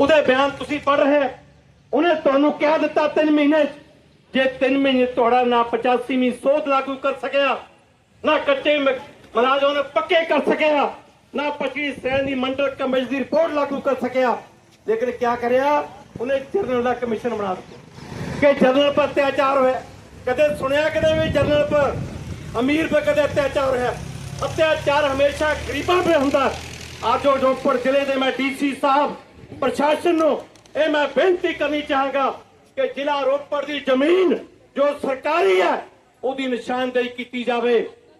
ਉਹਦੇ ਬਿਆਨ ਤੁਸੀਂ ਪੜ ਰਹੇ ਉਹਨੇ ਤੁਹਾਨੂੰ ਕਹਿ ਦਿੱਤਾ 3 ਮਹੀਨੇ ਜੇ 3 ਮਹੀਨੇ ਤੁਹਾਡਾ ਨਾ 85ਵੀਂ ਸੋਧ ਲਾਗੂ ਕਰ ਸਕਿਆ, ਨਾ ਕੱਚੇ ਮ- ਮਲਾਜ਼ਮਾਂ ਪੱਕੇ ਕਰ ਸਕਿਆ, ਨਾ 25 ਸੈਨ ਮੰਡਲ ਕਮੇਟੀ ਦੀ ਰਿਪੋਰਟ ਲਾਗੂ ਕਰ ਸਕਿਆ। ਲੇਕਿਨ ਕੀ ਕਰਿਆ? ਉਹਨੇ ਜਨਰਲ ਦਾ ਕਮਿਸ਼ਨ ਬਣਾ ਦਿੱਤਾ। ਕਿ ਜਨਰਲ ਪਰ ਅਤਿਆਚਾਰ ਹੋਇਆ। ਕਦੇ ਸੁਣਿਆ, ਕਦੇ ਵੀ ਜਨਰਲ ਪਰ? ਅਮੀਰ ਪਰ ਕਦੇ ਅਤਿਆਚਾਰ ਹੋਇਆ? ਅਤਿਆਚਾਰ ਹਮੇਸ਼ਾ ਗਰੀਬਾਂ 'ਤੇ ਹੁੰਦਾ। ਅੱਜ ਉਹ ਜ਼ਿਲ੍ਹੇ ਦੇ ਮੈਂ ਡੀਸੀ ਸਾਹਿਬ ਪ੍ਰਸ਼ਾਸਨ ਨੂੰ ਇਹ ਮੈਂ ਬੇਨਤੀ ਕਰਨੀ ਚਾਹਾਂਗਾ ਕਿ ਜ਼ਿਲ੍ਹਾ ਰੋਪੜ ਦੀ ਜ਼ਮੀਨ ਜੋ ਸਰਕਾਰੀ ਹੈ, ਉਹਦੀ ਨਿਸ਼ਾਨਦੇਹੀ ਕੀਤੀ ਜਾਵੇ।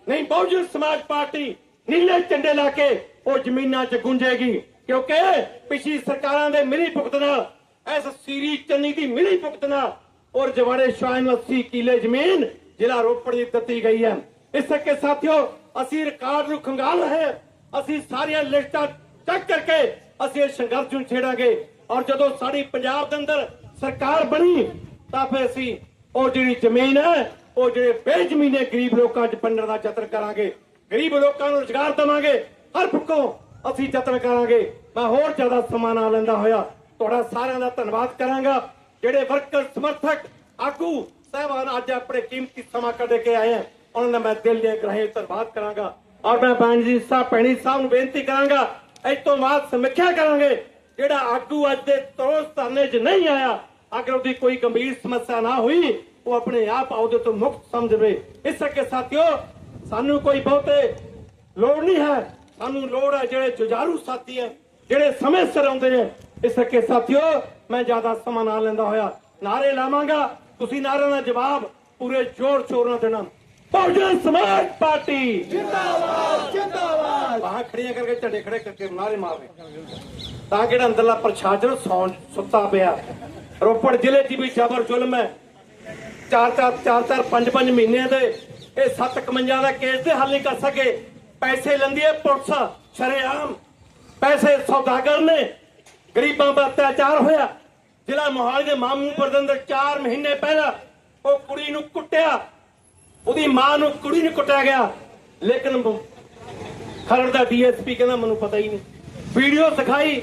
ਨਹੀਂ, ਬਹੁਜਨ ਸਮਾਜ ਪਾਰਟੀ ਨੀਲੇ ਝੰਡੇ ਲਾ ਕੇ ਉਹ ਜ਼ਮੀਨਾਂ 'ਚ ਗੁੰਜੇਗੀ, ਕਿਉਂਕਿ ਪਿਛਲੀ ਸਰਕਾਰਾਂ ਦੇ ਮਿਲੀ ਭੁਗਤ ਨਾਲ, ਇਸ ਸੀਰੀ ਚੰਨੀ ਦੀ ਮਿਲੀ ਭੁਗਤ ਨਾਲ ਔਰ ਜਵਾੜੇ ਸ਼ਾਹ 80 ਕਿਲੇ ਜ਼ਮੀਨ ਜ਼ਿਲ੍ਹਾ ਰੋਪੜ ਦੀ ਦਿੱਤੀ ਗਈ ਹੈ। ਇਸ ਕਰਕੇ ਸਾਥੀਓ, ਅਸੀਂ ਰਿਕਾਰਡ ਨੂੰ ਖੰਗਾਲ ਰਹੇ ਅਸੀਂ ਸਾਰੀਆਂ ਲਿਸਟਾਂ ਚੈੱਕ ਕਰਕੇ ਅਸੀਂ ਇਹ ਸੰਘਰਸ਼ ਨੂੰ ਛੇੜਾਂਗੇ ਔਰ ਜਦੋਂ ਸਾਡੀ ਪੰਜਾਬ ਦੇ ਅੰਦਰ ਸਰਕਾਰ ਬਣੀ, ਤਾਂ ਫਿਰ ਅਸੀਂ ਉਹ ਜਿਹੜੀ ਜ਼ਮੀਨ ਹੈ, ਉਹ ਜਿਹੜੇ ਬੇਜ਼ਮੀਨੇ ਗਰੀਬ ਲੋਕਾਂ 'ਚ ਵੰਡਣ ਦਾ ਯਤਨ ਕਰਾਂਗੇ। ਗਰੀਬ ਲੋਕਾਂ ਨੂੰ ਰੁਜ਼ਗਾਰ ਦੇਵਾਂਗੇ। ਹਰ ਪੱਖੋਂ ਅਸੀਂ ਯਤਨ ਕਰਾਂਗੇ। ਮੈਂ ਹੋਰ ਜ਼ਿਆਦਾ ਸਮਾਂ ਨਾ ਲੈਂਦਾ ਹੋਇਆ, ਤੁਹਾਡਾ ਸਾਰਿਆਂ ਦਾ ਧੰਨਵਾਦ ਕਰਾਂਗਾ। ਜਿਹੜੇ ਵਰਕਰ ਸਮਰਥਕ, ਆਗੂ ਸਹਿਬਾਨ ਅੱਜ ਆਪਣੇ ਕੀਮਤੀ ਸਮਾਂ ਕੱਢ ਕੇ ਆਏ ਹਨ, ਉਹਨਾਂ ਦਾ ਮੈਂ ਦਿਲ ਦੇ ਗ੍ਰਹਿ ਧੰਨਵਾਦ ਕਰਾਂਗਾ। ਔਰ ਮੈਂ ਬਾਣੀ ਸਾਹਿਬ ਭੈਣੀ ਸਾਹਿਬ ਨੂੰ ਬੇਨਤੀ ਕਰਾਂਗਾ ਇਸ ਤੋਂ ਬਾਅਦ ਸਮੀਖਿਆ ਕਰਾਂਗੇ। ਜਿਹੜਾ ਆਗੂ ਅੱਜ ਦੇ ਤਰੋਸ ਧਰਨੇ 'ਚ ਨਹੀਂ ਆਇਆ, ਅਗਰ ਉਹਦੀ ਕੋਈ ਗੰਭੀਰ ਸਮੱਸਿਆ ਨਾ ਹੋਈ, ਉਹ ਆਪਣੇ ਆਪ ਉਹਦੇ ਤੋਂ ਮੁਕਤ ਸਮਝਵੇ। ਇਸ ਕਰਕੇ ਸਾਥੀਓ, ਸਾਨੂੰ ਕੋਈ ਬਹੁਤੇ ਲੋੜ ਨਹੀਂ ਹੈ। ਸਾਨੂੰ ਲੋੜ ਹੈ ਜਿਹੜੇ ਜੁਝਾਰੂ ਸਾਥੀ ਹੈ, ਜਿਹੜੇ ਸਮੇਂ ਸਿਰ ਆਉਂਦੇ ਨੇ। ਇਸ ਕਰਕੇ ਸਾਥੀਓ, ਮੈਂ ਜ਼ਿਆਦਾ ਸਮਾਂ ਨਾ ਲੈਂਦਾ ਹੋਇਆ। ਨਾਰੇ ਲਾਵਾਂਗਾ। ਤੁਸੀਂ ਨਾਰਿਆਂ ਦਾ ਜਵਾਬ ਪੂਰੇ ਜ਼ੋਰ ਸ਼ੋਰ ਨਾਲ ਦੇਣਾ। ਬਹੁਜਨ ਸਮਾਜ ਪਾਰਟੀ। ਜਿੰਦਾਬਾਦ ਖੜੀਆਂ ਕਰਕੇ ਝੰਡੇ ਖੜੇ ਕਰਕੇ ਨਾਰੇ ਮਾਰਨੇ। ਤਾਂ ਕਿਹੜਾ ਅੰਦਰਲਾ ਪ੍ਰਸ਼ਾਸਨ ਸੁੱਤਾ ਪਿਆ। ਰੋਪੜ ਜ਼ਿਲ੍ਹੇ 'ਚ ਵੀ ਜ਼ਬਰ ਜ਼ੁਲਮ ਹੈ। ਚਾਰ ਚਾਰ ਚਾਰ ਚਾਰ, ਪੰਜ ਪੰਜ ਮਹੀਨਿਆਂ ਦੇ ਇਹ 751 ਦਾ ਕੇਸ ਦੇ ਹੱਲ ਨਹੀਂ ਕਰ ਸਕੇ। ਪੈਸੇ ਲੈਂਦੀ ਹੈ ਪੁਲਿਸ, ਸ਼ਰੇਆਮ। ਪੈਸੇ ਸੌਦਾਗਰ ਨੇ। ਗਰੀਬਾਂ 'ਤੇ ਅਤਿਆਚਾਰ ਹੋਇਆ। ਜ਼ਿਲ੍ਹਾ ਮੋਹਾਲੀ ਦੇ ਮਾਮੂਪੁਰ ਦੇ ਅੰਦਰ 4 ਮਹੀਨੇ ਪਹਿਲਾਂ ਉਹ ਕੁੜੀ ਨੂੰ ਕੁੱਟਿਆ। ਉਹਦੀ ਮਾਂ ਨੂੰ ਕੁੜੀ ਨੂੰ ਕੁੱਟਿਆ ਗਿਆ। ਲੇਕਿਨ ਖਰੜ ਦਾ ਡੀਐਸਪੀ ਕਹਿੰਦਾ ਮੈਨੂੰ ਪਤਾ ਹੀ ਨਹੀਂ। ਵੀਡੀਓ ਸਿਖਾਈ,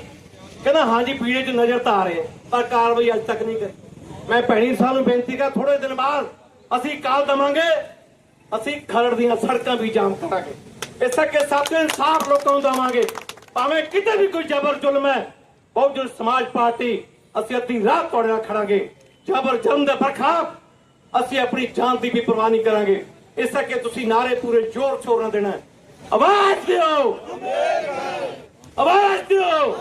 ਕਹਿੰਦਾ ਹਾਂਜੀ ਵੀਡੀਓ 'ਚ ਨਜ਼ਰ ਤਾਂ ਆ ਰਹੇ ਪਰ ਕਾਰਵਾਈ ਅੱਜ ਤੱਕ ਨਹੀਂ ਕਰੀ। ਮੈਂ ਭੈਣੀ ਸਾਹਿਬ ਨੂੰ ਬੇਨਤੀ ਕਰ ਥੋੜੇ ਦਿਨ ਬਾਅਦ ਅਸੀਂ ਕਾਲ ਦਵਾਂਗੇ, ਅਸੀਂ ਖਰੜ ਦੀਆਂ ਸੜਕਾਂ ਵੀ ਜਾਮ ਕਰਾਂਗੇ। ਇਸ ਕਰਕੇ ਸਾਥੀਓ ਇਨਸਾਫ ਲੋਕਾਂ ਨੂੰ ਦਵਾਂਗੇ। ਭਾਵੇਂ ਕਿਤੇ ਵੀ ਕੋਈ ਜ਼ਬਰ ਜ਼ੁਲਮ ਹੈ ਬਹੁਜਨ ਸਮਾਜ ਪਾਰਟੀ, ਅਸੀਂ ਅੱਧੀ ਰਾਤ ਤੁਹਾਡੇ ਨਾਲ ਖੜਾਂਗੇ। ਜ਼ਬਰ ਜ਼ੁਲਮ ਦੇ ਬਰਖਾਫ ਅਸੀਂ ਆਪਣੀ ਜਾਨ ਦੀ ਵੀ ਪਰਵਾਹ ਨਹੀਂ ਕਰਾਂਗੇ। ਇਸ ਕਰਕੇ ਤੁਸੀਂ ਨਾਰੇ ਪੂਰੇ ਜ਼ੋਰ ਸ਼ੋਰ ਨਾਲ ਦੇਣਾ ਹੈ। ਆਵਾਜ਼ ਦਿਓ ਆਵਾਜ਼ ਦਿਓ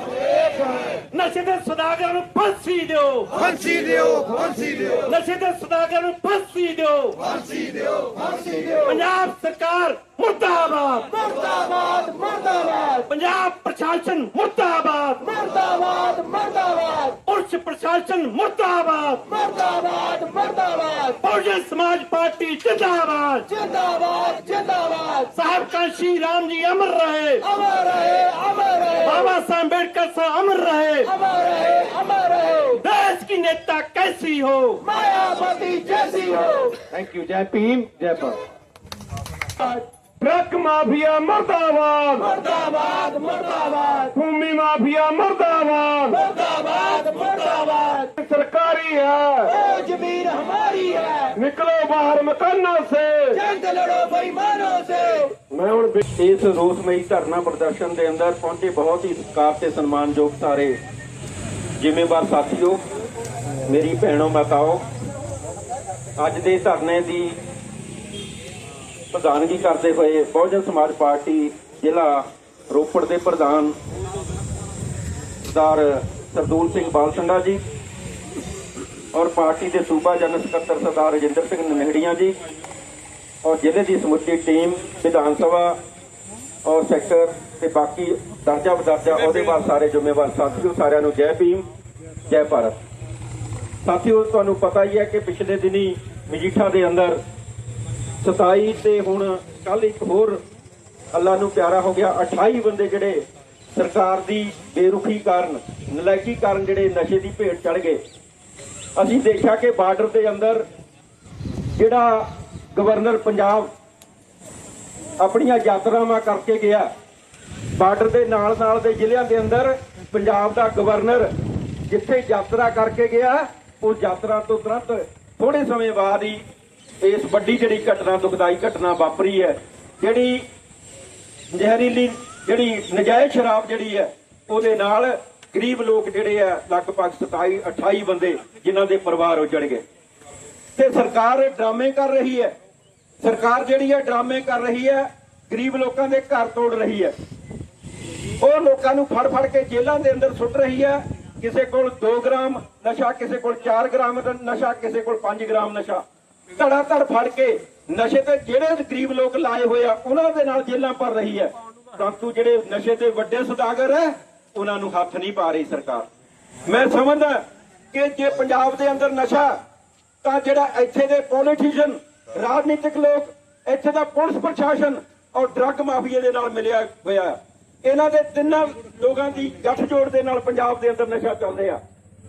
ਨਸ਼ੇ ਦੇ ਸਦਾਗਰਾਂ ਨੂੰ ਫਾਂਸੀ ਦਿਓ। ਫਾਂਸੀ ਦਿਓ ਫਾਂਸੀ ਦਿਓ। ਨਸ਼ੇ ਦੇ ਸਦਾਗਰਾਂ ਨੂੰ ਫਾਂਸੀ ਦਿਓ। ਫਾਂਸੀ ਦਿਓ ਫਾਂਸੀ ਦਿਓ। ਪੰਜਾਬ ਸਰਕਾਰ ਮੁਰਦਾਬਾਦ। ਮਰਦਾਬਾਦ ਮਰਦਾਬਾਦ। ਪੰਜਾਬ ਪ੍ਰਸ਼ਾਸਨ ਮੁਰਦਾਬਾਦ। ਮਰਦਾਬਾਦ ਮਰਦਾਬਾਦ। ਪੁਲਿਸ ਪ੍ਰਸ਼ਾਸਨ ਮੁਰਦਾਬਾਦ। ਮਰਦਾਬਾਦ ਮਰਦਾਬਾਦ। ਬਹੁਜਨ ਸਮਾਜ ਪਾਰਟੀ ਜਿੰਦਾਬਾਦ। ਜਿੰਦਾਬਾਦ ਜਿੰਦਾਬਾਦ। ਸਾਹਿਬ ਕਾਂਸ਼ੀ ਰਾਮ ਜੀ ਅਮਰ ਰਹੇ। ਅਮਰ ਰਹੇ ਅਮਰ ਰਹੇ। बाबा साहब अम्बेडकर साहब अमर रहे अमर रहे अमर रहे देश की नेता कैसी हो मायावती जैसी हो थैंक यू जय भीम जय भारत ਟਰੱਕ ਮਾਫੀਆ ਮਰਦਾਬਾਦ। ਮਰਦਾਬਾਦ ਮਰਦਾਬਾਦ। ਭੂਮੀ ਮਾਫੀਆ ਮਰਦਾਬਾਦ। ਮਰਦਾਬਾਦ ਮਰਦਾਬਾਦ। ਸਰਕਾਰੀ ਹੈ। ਉਹ ਜ਼ਮੀਨ ਹਮਾਰੀ ਹੈ। ਨਿਕਲੋ ਬਾਹਰ ਮਕਾਨਾਂ ਸੇ। ਜੰਗ ਲੜੋ ਬੇਈਮਾਨੋਂ ਸੇ। ਮੈਂ ਹੁਣ ਇਸ ਰੋਸ ਰੋਸਮਈ ਧਰਨਾ ਪ੍ਰਦਰਸ਼ਨ ਦੇ ਅੰਦਰ ਪਹੁੰਚੇ ਬਹੁਤ ਹੀ ਸਤਿਕਾਰ ਤੇ ਸਨਮਾਨਯੋਗ ਸਾਰੇ ਜ਼ਿੰਮੇਵਾਰ ਸਾਥੀਓ ਮੇਰੀ ਭੈਣੋ ਮਾਤਾਓ ਅੱਜ ਦੇ ਧਰਨੇ ਦੀ ਪ੍ਰਧਾਨਗੀ ਕਰਦੇ ਹੋਏ ਬਹੁਜਨ ਸਮਾਜ ਪਾਰਟੀ ਜ਼ਿਲ੍ਹਾ ਰੋਪੜ ਦੇ ਪ੍ਰਧਾਨ ਸਰਦਾਰ ਸਰਦੂਲ ਸਿੰਘ ਬਾਲਸੰਡਾ ਜੀ ਔਰ ਪਾਰਟੀ ਦੇ ਸੂਬਾ ਜਨਰਲ ਸਕੱਤਰ ਸਰਦਾਰ ਰਜਿੰਦਰ ਸਿੰਘ ਨਮਹਿੜੀਆਂ ਜੀ ਔਰ ਜ਼ਿਲ੍ਹੇ ਦੀ ਸਮੁੱਚੀ ਟੀਮ, ਵਿਧਾਨ ਸਭਾ ਔਰ ਸੈਕਟਰ ਤੇ ਬਾਕੀ ਦਰਜਾ ਬਦਰਜਾ ਉਹਦੇ ਬਾਅਦ ਸਾਰੇ ਜ਼ਿੰਮੇਵਾਰ ਸਾਥੀਓ, ਸਾਰਿਆਂ ਨੂੰ ਜੈ ਭੀਮ, ਜੈ ਭਾਰਤ। ਸਾਥੀਓ, ਤੁਹਾਨੂੰ ਪਤਾ ਹੀ ਹੈ ਕਿ ਪਿਛਲੇ ਦਿਨੀ ਮਜੀਠਾ ਦੇ ਅੰਦਰ 27 ਤੇ ਹੁਣ ਕੱਲ ਇੱਕ ਹੋਰ ਅੱਲਾ ਨੂੰ ਪਿਆਰਾ ਹੋ ਗਿਆ। 28 ਬੰਦੇ ਜਿਹੜੇ ਸਰਕਾਰ ਦੀ ਬੇਰੁਖੀ ਕਾਰਨ, ਨਲਾਇਕੀ ਕਾਰਨ ਜਿਹੜੇ ਨਸ਼ੇ ਦੀ ਭੇਟ ਚੜ ਗਏ। ਅਸੀਂ ਦੇਖਿਆ ਕਿ ਬਾਰਡਰ ਦੇ ਅੰਦਰ ਜਿਹੜਾ ਗਵਰਨਰ ਪੰਜਾਬ ਆਪਣੀਆਂ ਯਾਤਰਾਵਾਂ ਕਰਕੇ ਗਿਆ, ਬਾਰਡਰ ਦੇ ਨਾਲ ਨਾਲ ਦੇ ਜ਼ਿਲ੍ਹਿਆਂ ਦੇ ਅੰਦਰ ਪੰਜਾਬ ਦਾ ਗਵਰਨਰ ਜਿੱਥੇ ਯਾਤਰਾ ਕਰਕੇ ਗਿਆ, ਉਹ ਯਾਤਰਾ ਤੋਂ ਤੁਰੰਤ ਥੋੜੇ ਸਮੇਂ ਬਾਅਦ ਹੀ ਇਸ ਵੱਡੀ ਜਿਹੜੀ ਘਟਨਾ, ਦੁਖਦਾਈ ਘਟਨਾ ਵਾਪਰੀ ਹੈ, ਜਿਹੜੀ ਜ਼ਹਿਰੀਲੀ, ਜਿਹੜੀ ਨਜਾਇਜ਼ ਸ਼ਰਾਬ ਜਿਹੜੀ ਹੈ, ਉਹਦੇ ਨਾਲ ਗਰੀਬ ਲੋਕ ਜਿਹੜੇ ਆ, ਲਗਭਗ 27 28 ਬੰਦੇ ਜਿਨ੍ਹਾਂ ਦੇ ਪਰਿਵਾਰ ਉਜੜ ਗਏ। ਤੇ ਸਰਕਾਰ ਡਰਾਮੇ ਕਰ ਰਹੀ ਹੈ। ਸਰਕਾਰ ਜਿਹੜੀ ਹੈ, ਡਰਾਮੇ ਕਰ ਰਹੀ ਹੈ। ਗਰੀਬ ਲੋਕਾਂ ਦੇ ਘਰ ਤੋੜ ਰਹੀ ਹੈ। ਉਹ ਲੋਕਾਂ ਨੂੰ ਫੜ ਫੜ ਕੇ ਜੇਲ੍ਹਾਂ ਦੇ ਅੰਦਰ ਸੁੱਟ ਰਹੀ ਹੈ। ਕਿਸੇ ਕੋਲ 2 ਗ੍ਰਾਮ ਨਸ਼ਾ, ਕਿਸੇ ਕੋਲ 4 ਗ੍ਰਾਮ ਨਸ਼ਾ, ਕਿਸੇ ਕੋਲ 5 ਗ੍ਰਾਮ ਨਸ਼ਾ। ਧੜਾ ਧੜ ਫੜ ਕੇ ਨਸ਼ੇ ਤੇ ਜਿਹੜੇ ਗਰੀਬ ਲੋਕ ਲਾਏ ਹੋਏ ਆ, ਉਹਨਾਂ ਦੇ ਨਾਲ ਜੇਲਾਂ ਭਰ ਰਹੀ ਹੈ। ਪਰੰਤੂ ਜਿਹੜੇ ਨਸ਼ੇ ਦੇ ਵੱਡੇ ਸੁਦਾਗਰ ਹੈ, ਉਹਨਾਂ ਨੂੰ ਹੱਥ ਨਹੀਂ ਪਾ ਰਹੀ ਸਰਕਾਰ। ਮੈਂ ਸਮਝਦਾ ਕਿ ਜੇ ਪੰਜਾਬ ਦੇ ਅੰਦਰ ਨਸ਼ਾ, ਤਾਂ ਜਿਹੜਾ ਇੱਥੇ ਦੇ ਪੋਲੀਟੀਸ਼ੀਅਨ ਰਾਜਨੀਤਿਕ ਲੋਕ, ਇੱਥੇ ਦਾ ਪੁਲਿਸ ਪ੍ਰਸ਼ਾਸਨ ਔਰ ਡਰੱਗ ਮਾਫੀਆ ਦੇ ਨਾਲ ਮਿਲਿਆ ਹੋਇਆ, ਇਹਨਾਂ ਦੇ ਤਿੰਨਾਂ ਲੋਕਾਂ ਦੀ ਗੱਠਜੋੜ ਦੇ ਨਾਲ ਪੰਜਾਬ ਦੇ ਅੰਦਰ ਨਸ਼ਾ ਚੱਲ ਰਿਹਾ।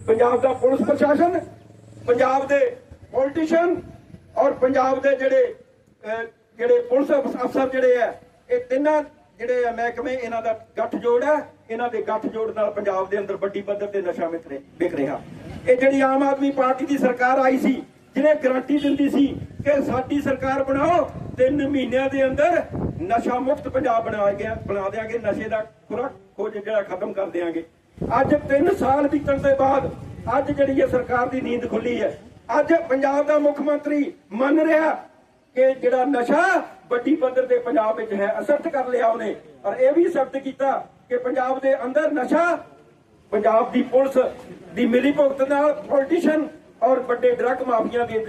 ਪੰਜਾਬ ਦਾ ਪੁਲਿਸ ਪ੍ਰਸ਼ਾਸਨ, ਪੰਜਾਬ ਦੇ ਪੋਲੀਟੀਸ਼ੀਅਨ ਔਰ ਪੰਜਾਬ ਦੇ ਜਿਹੜੇ ਜਿਹੜੇ ਪੁਲਿਸ ਅਫਸਰ ਜਿਹੜੇ ਆ, ਇਹ ਤਿੰਨਾਂ ਜਿਹੜੇ ਆ ਮਹਿਕਮੇ, ਇਹਨਾਂ ਦਾ ਗੱਠਜੋੜ ਹੈ ਇਹਨਾਂ ਦੇ ਗੱਠਜੋੜ ਨਾਲ ਪੰਜਾਬ ਦੇ ਅੰਦਰ ਵੱਡੀ ਪੱਧਰ ਤੇ ਨਸ਼ਾ ਵਿਕ ਵਿਕ ਰਿਹਾ। ਇਹ ਜਿਹੜੀ ਆਮ ਆਦਮੀ ਪਾਰਟੀ ਦੀ ਸਰਕਾਰ ਆਈ ਸੀ, ਜਿਹਨੇ ਗਰੰਟੀ ਦਿੰਦੀ ਸੀ ਕਿ ਸਾਡੀ ਸਰਕਾਰ ਬਣਾਓ, ਤਿੰਨ ਮਹੀਨਿਆਂ ਦੇ ਅੰਦਰ ਨਸ਼ਾ ਮੁਕਤ ਪੰਜਾਬ ਬਣਾ ਗਿਆ, ਬਣਾ ਦੇਾਂਗੇ ਨਸ਼ੇ ਦਾ ਖੁਰਾ ਖੋਜ ਜਿਹੜਾ ਖਤਮ ਕਰ ਦੇਾਂਗੇ ਅੱਜ 3 ਸਾਲ ਬੀਤਣ ਦੇ ਬਾਅਦ, ਅੱਜ ਜਿਹੜੀ ਇਹ ਸਰਕਾਰ ਦੀ ਨੀਂਦ ਖੁੱਲੀ ਹੈ ਅੱਜ ਪੰਜਾਬ ਦਾ ਮੁੱਖ ਮੰਤਰੀ ਮੰਨ ਰਿਹਾ ਕਿ ਜਿਹੜਾ ਨਸ਼ਾ ਵੱਡੀ ਪੱਧਰ ਤੇ ਪੰਜਾਬ ਵਿੱਚ ਹੈ ਅਸਰਟ ਕਰ ਲਿਆ ਉਹਨੇ। ਔਰ ਇਹ ਵੀ ਸਖਤ ਕੀਤਾ ਕਿ ਪੰਜਾਬ ਦੇ ਅੰਦਰ ਨਸ਼ਾ ਪੰਜਾਬ ਦੀ ਪੁਲਿਸ ਦੀ ਮਿਲੀ ਭੁਗਤ ਨਾਲ ਪੋਲੀਟੀਸ਼ੀਅਨ ਔਰ ਵੱਡੇ ਡਰੱਗ ਮਾਫੀਆ ਦੇ